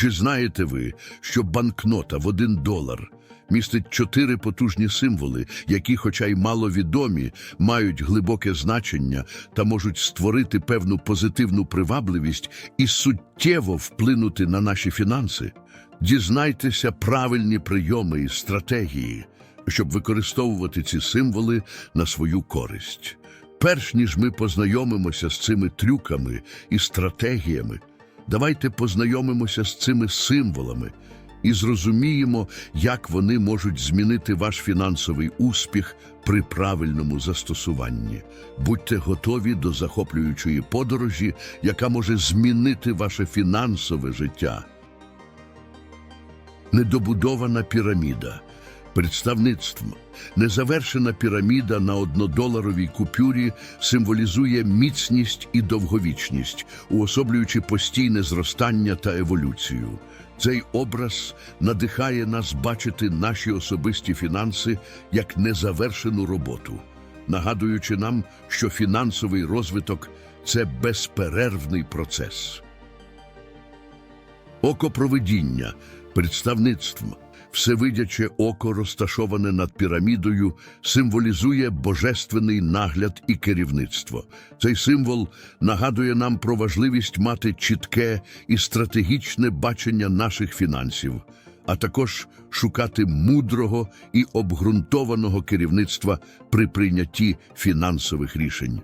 Чи знаєте ви, що банкнота в один долар містить чотири потужні символи, які, хоча й маловідомі, мають глибоке значення та можуть створити певну позитивну привабливість і суттєво вплинути на наші фінанси? Дізнайтеся правильні прийоми і стратегії, щоб використовувати ці символи на свою користь. Перш ніж ми познайомимося з цими трюками і стратегіями, давайте познайомимося з цими символами і зрозуміємо, як вони можуть змінити ваш фінансовий успіх при правильному застосуванні. Будьте готові до захоплюючої подорожі, яка може змінити ваше фінансове життя. Недобудована піраміда. Представництво. Незавершена піраміда на однодоларовій купюрі символізує міцність і довговічність, уособлюючи постійне зростання та еволюцію. Цей образ надихає нас бачити наші особисті фінанси як незавершену роботу, нагадуючи нам, що фінансовий розвиток це безперервний процес. Окопровидіння, представництво, всевидяче око, розташоване над пірамідою, символізує божественний нагляд і керівництво. Цей символ нагадує нам про важливість мати чітке і стратегічне бачення наших фінансів, а також шукати мудрого і обґрунтованого керівництва при прийнятті фінансових рішень.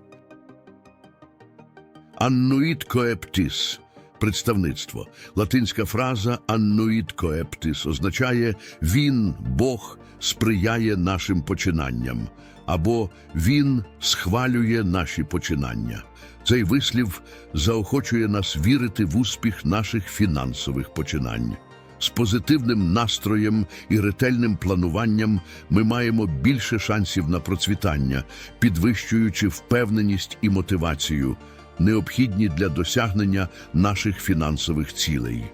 Аннуїт коептіс представництво. Латинська фраза «annuit coeptis» означає «він, Бог, сприяє нашим починанням» або «він схвалює наші починання». Цей вислів заохочує нас вірити в успіх наших фінансових починань. З позитивним настроєм і ретельним плануванням ми маємо більше шансів на процвітання, підвищуючи впевненість і мотивацію, необхідні для досягнення наших фінансових цілей.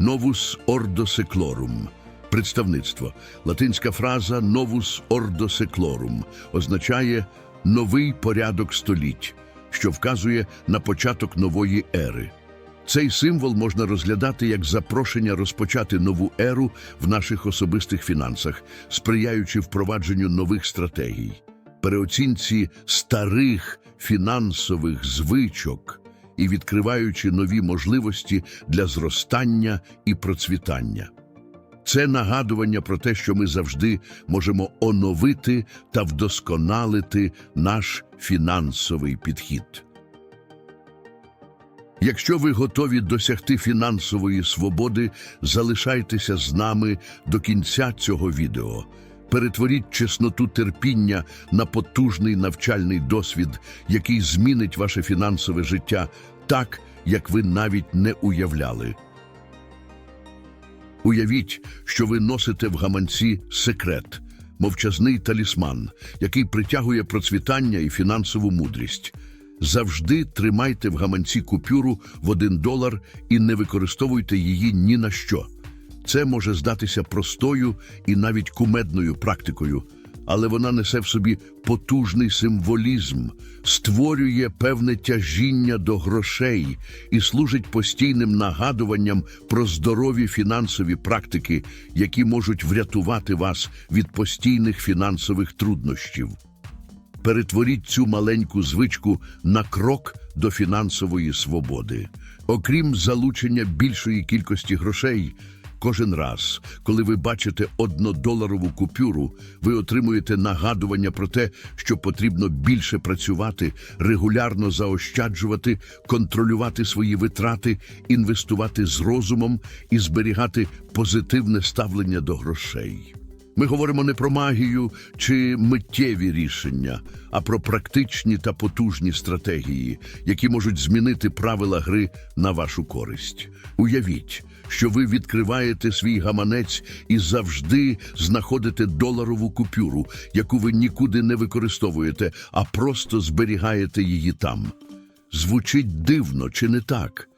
Novus ordo seclorum – представництво. Латинська фраза «novus ordo seclorum» означає «новий порядок століть», що вказує на початок нової ери. Цей символ можна розглядати як запрошення розпочати нову еру в наших особистих фінансах, сприяючи впровадженню нових стратегій, переоцінці старих фінансових звичок і відкриваючи нові можливості для зростання і процвітання. Це нагадування про те, що ми завжди можемо оновити та вдосконалити наш фінансовий підхід. Якщо ви готові досягти фінансової свободи, залишайтеся з нами до кінця цього відео. Перетворіть чесноту терпіння на потужний навчальний досвід, який змінить ваше фінансове життя так, як ви навіть не уявляли. Уявіть, що ви носите в гаманці секрет, мовчазний талісман, який притягує процвітання і фінансову мудрість. Завжди тримайте в гаманці купюру в один долар і не використовуйте її ні на що. Це може здатися простою і навіть кумедною практикою, але вона несе в собі потужний символізм, створює певне тяжіння до грошей і служить постійним нагадуванням про здорові фінансові практики, які можуть врятувати вас від постійних фінансових труднощів. Перетворіть цю маленьку звичку на крок до фінансової свободи. Окрім залучення більшої кількості грошей, кожен раз, коли ви бачите однодоларову купюру, ви отримуєте нагадування про те, що потрібно більше працювати, регулярно заощаджувати, контролювати свої витрати, інвестувати з розумом і зберігати позитивне ставлення до грошей. Ми говоримо не про магію чи миттєві рішення, а про практичні та потужні стратегії, які можуть змінити правила гри на вашу користь. Уявіть, що ви відкриваєте свій гаманець і завжди знаходите доларову купюру, яку ви нікуди не використовуєте, а просто зберігаєте її там. Звучить дивно, чи не так?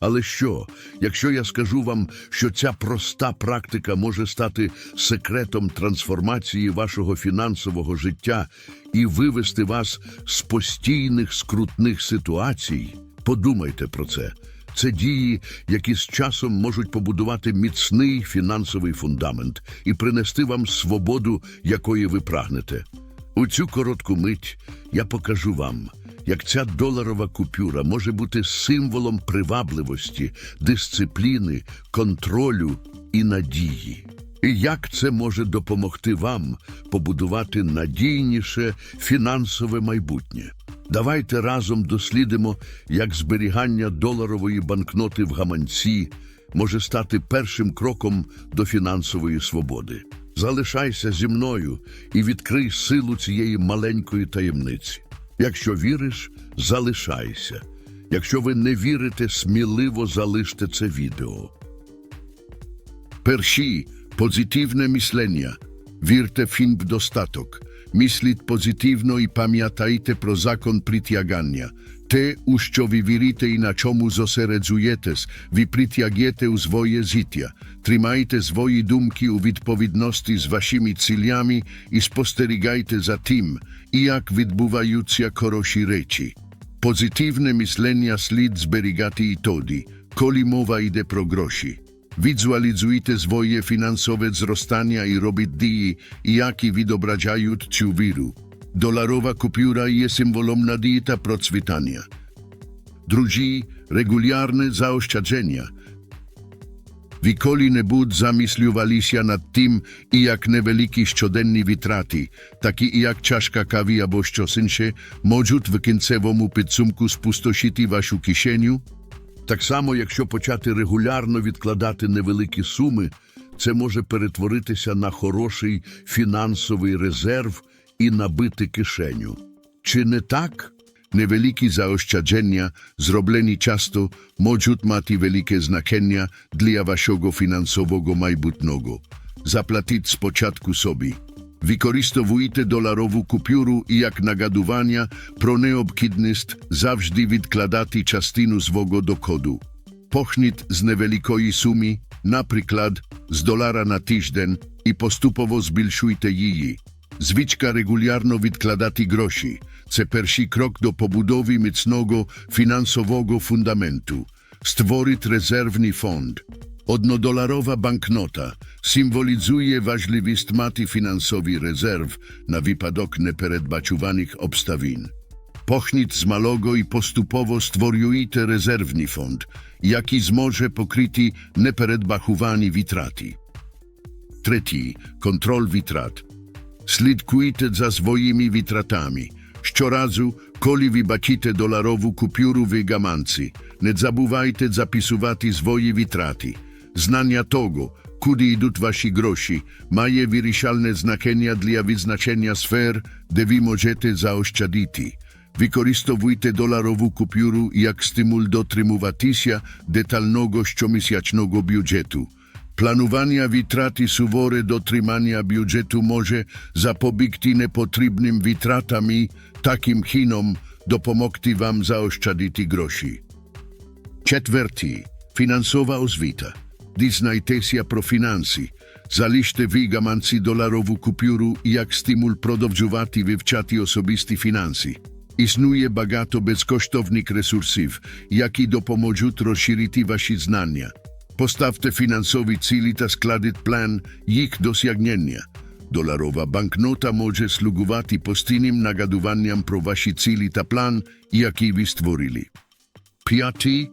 Але що, якщо я скажу вам, що ця проста практика може стати секретом трансформації вашого фінансового життя і вивести вас з постійних скрутних ситуацій? Подумайте про це. Це дії, які з часом можуть побудувати міцний фінансовий фундамент і принести вам свободу, якої ви прагнете. У цю коротку мить я покажу вам, як ця доларова купюра може бути символом привабливості, дисципліни, контролю і надії. І як це може допомогти вам побудувати надійніше фінансове майбутнє? Давайте разом дослідимо, як зберігання доларової банкноти в гаманці може стати першим кроком до фінансової свободи. Залишайся зі мною і відкрий силу цієї маленької таємниці. Якщо віриш, залишайся. Якщо ви не вірите, сміливо залиште це відео. Перші позитивне мислення. Вірте в достаток. Mislit pozitivno i pamiętajte pro zakon pritiagania. Te uščovi virite i na čomu zoseredzujetes, vi u svoje zitja. Trimajte svoji dumki u vidpovidnosti z vašimi ciljami i sposterigajte za tim, iak vidbuvajucja koroši reči. Pozitivne mislenja slid zberigati i todi, koli mova ide pro groši. Wizualizujte swoje finansowe wzrostania i robić dii, jaki wy ciu ciuwiru. Dolarowa kupiura jest symbolem nadieta procwitania. Drugi, regularne zaoszczędzenia. Wikoli nie bud zamysliwali się nad tym, i jak nieweliki szczodenni witrati, taki i jak czaszka kawy albo szczosinsie, mogą w końcowym pycumku spustoszyć waszą kieszeniu, Так само, якщо почати регулярно відкладати невеликі суми, це може перетворитися на хороший фінансовий резерв і набити кишеню. Чи не так? Невеликі заощадження, зроблені часто, можуть мати велике значення для вашого фінансового майбутнього. Заплатіть спочатку собі. Використовуйте доларову купюру як нагадування про необхідність завжди відкладати частину свого доходу. Почніть з невеликої суми, наприклад, з долара на тиждень, і поступово збільшуйте її. Звичка регулярно відкладати гроші – це перший крок до побудови міцного фінансового фундаменту. Створіть резервний фонд. Однодоларова банкнота символізує важливість мати фінансовий резерв на випадок непередбачуваних обставин. Почніть з малого і поступово створюйте резервний фонд, який зможе покрити непередбачувані витрати. Третій – контроль витрат. Слідкуйте за своїми витратами. Щоразу, коли ви бачите доларову купюру в гаманці, не забувайте записувати свої витрати. Знання того, куди йдуть ваші гроші, має вирішальне значення для визначення сфер, де ви можете заощадити. Використовуйте доларову купюру як стимул дотримуватися детального щомісячного бюджету. Планування витрат і суворе дотримання бюджету може запобігти непотрібним витратам і, таким чином, допомогти вам заощадити гроші. Четвертий. Disneytesia Profinansi. Zaliście wigamanci dolarową kupiuru jak stimul prodowdziuwati wywczati osobisti finansi. Istnieje bagato bezkosztownych resursów, jaki dopomożą rozszerzyć wasi znania. Postawte finansowy cili ta składać plan ich dosiagnienia. Dolarowa banknota może sługować postinnym nagadowaniom pro wasi cili ta plan, jaki wy stworili. Piąty,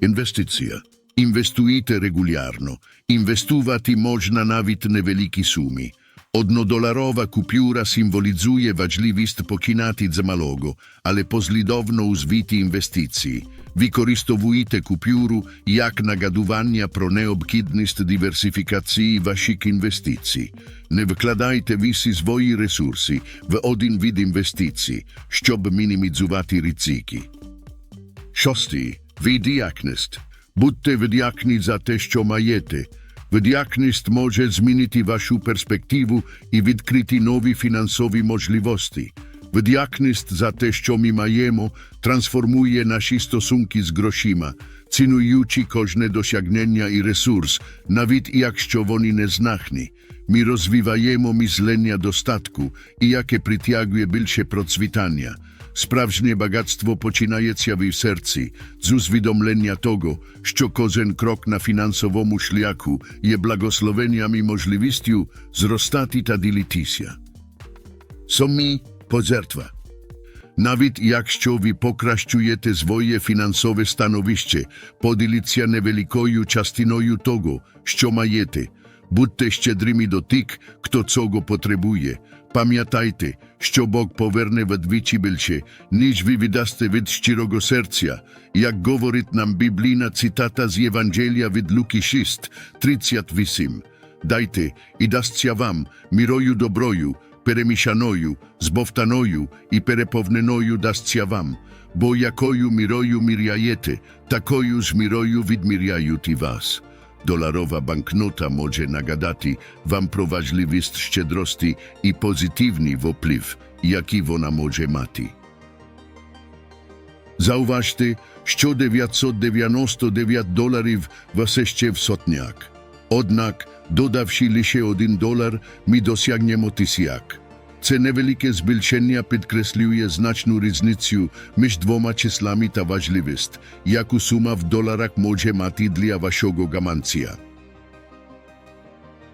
inwestycja. Investiujte reguljarno. Investovati možna navit neveliki sumi. Odnodolarova kupjura simbolizuje ważliwość pokinati z malogo, ale pozlidowno uzwiti inwestycji. Wykorzystowujte kupjuru jak nagadowania pro neobkidnyst dywersyfikacji waszych inwestycji. Nie wkładajte wisi swoi resursi w odin wid inwestycji, żeby minimizowati ryzyki. Szósty, vid jaknest. мінімізувати ризики. Шостий. Вдячність. Будьте вдячні за те, що маєте. Вдячність може змінити вашу перспективу і відкрити нові фінансові можливості. Вдячність за те, що ми маємо, трансформує наші стосунки з грошима, цінуючи кожне досягнення і ресурс, навіть якщо вони незначні. Ми розвиваємо мислення достатку, і яке притягує більше процвітання. Справжнє багатство починається в серці, з усвідомлення того, що кожен крок на фінансовому шляху є благословенням і можливістю зростати та ділитися. Самі пожертва. Навіть якщо ви покращуєте своє фінансове становище, поділіться невеликою частиною того, що маєте. Будьте щедрими до тих, хто цього потребує. Пам'ятайте, що Бог поверне вдвічі більше, ніж ви віддасте від щирого серця, як говорить нам біблійна цитата з Євангелія від Луки 6, 38. Дайте, і дасться вам мірою доброю, перемішаною, збовтаною і переповненою дасться вам, бо якою мірою міряєте, такою ж мірою відміряють і вас. Доларова банкнота може нагадати вам про важливість щедрості і позитивний вплив, який вона може мати. Зауважте, що 999 доларів все ще в сотняк. Однак, додавши лише один долар, ми досягнемо тисяк. Це невелике збільшення підкреслює значну різницю між двома числами та важливість, яку сума в доларах може мати для вашого гаманця.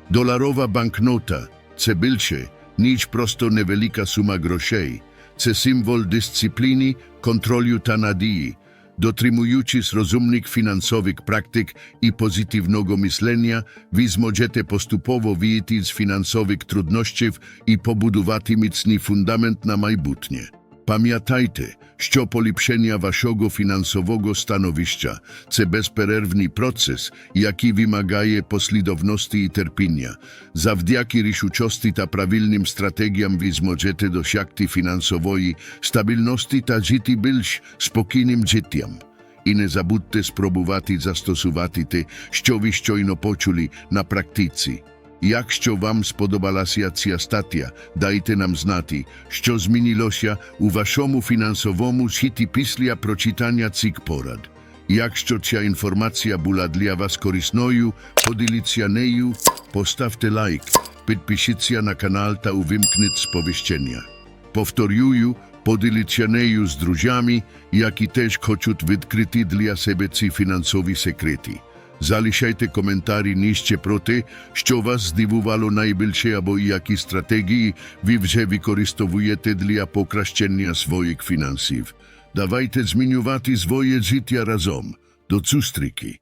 Доларова банкнота – це більше, ніж просто невелика сума грошей. Це символ дисципліни, контролю та надії. Дотримуючись розумних фінансових практик і позитивного мислення, ви зможете поступово вийти з фінансових труднощів і побудувати міцний фундамент на майбутнє. Пам'ятайте, що поліпшення вашого фінансового становища – це безперервний процес, який вимагає послідовності і терпіння. Завдяки рішучості та правильним стратегіям ви зможете досягти фінансової стабільності та жити більш спокійним життям. І не забудьте спробувати застосувати те, що ви щойно почули на практиці. Якщо вам сподобалася ця стаття, дайте нам знати, що змінилося у вашому фінансовому житті після прочитання цих порад. Якщо ця інформація була для вас корисною, поділіться нею, поставте лайк, підпишіться на канал та увімкніть сповіщення. Повторюю, поділіться нею з друзями, які теж хочуть відкрити для себе ці фінансові секрети. Залишайте коментарі нижче про те, що вас здивувало найбільше або які стратегії ви вже використовуєте для покращення своїх фінансів. Давайте змінювати своє життя разом. До зустрічі!